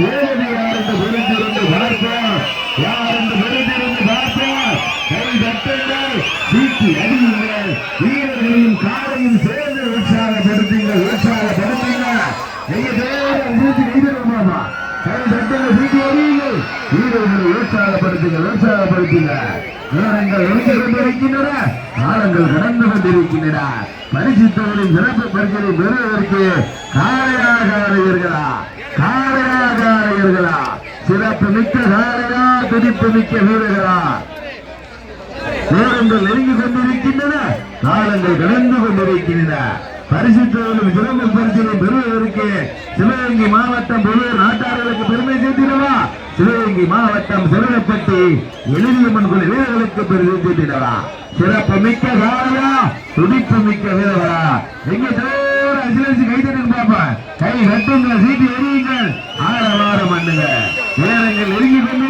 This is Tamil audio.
தேவதை யார் என்று பார்ப்போம் யார் என்று பார்ப்போம் கை தட்டுங்கள் சீட்டி அடியுங்கள். வீரர்களையும் காலையும் சேர்ந்து உற்சாகப்படுத்துங்கள் உற்சாகப்படுத்துங்கள். நீங்க தேவதை சீட்டி கைதருமாமா கை தட்டுங்கள் சீட்டி அடியுங்கள். வீரர்களை உற்சாகப்படுத்துங்கள் உற்சாகப்படுத்துங்கள். நேரங்கள் நெருங்கி கொண்டிருக்கின்றன. காலங்கள் கடந்து கொண்டிருக்கின்றன. பரிசுத்தவரின் சிறப்பு பரிசனை பெறுவதற்கு காளையாக அடைவீர்களா வீரர்களா சிறப்பு மிக்க தாரரா துடிப்பு மிக்க வீரர்களா நேரங்கள் நெருங்கி கொண்டிருக்கின்றன காலங்கள் கடந்து கொண்டிருக்கின்றன பரிசுத்தவர்களும் சிறப்பு பரிசனை பெறுவதற்கு சிவகங்கை மாவட்டம் பொது நாட்டாளர்களுக்கு பெருமை சேர்த்திடவா சிவகங்கை மாவட்டம் சிறுவப்பட்டி எளியம்மன் குழு வீரர்களுக்கு பெருமை சேர்த்திடவா சிறப்பு மிக்க காலையா துடிப்பு மிக்க வீரர்களா எங்க தோற அசிலசி கைதட்டு பாப்பா கை கட்டுங்கள் சீட்டு எரியுங்கள் நேரங்கள் ஒதுங்கிக் கொண்டு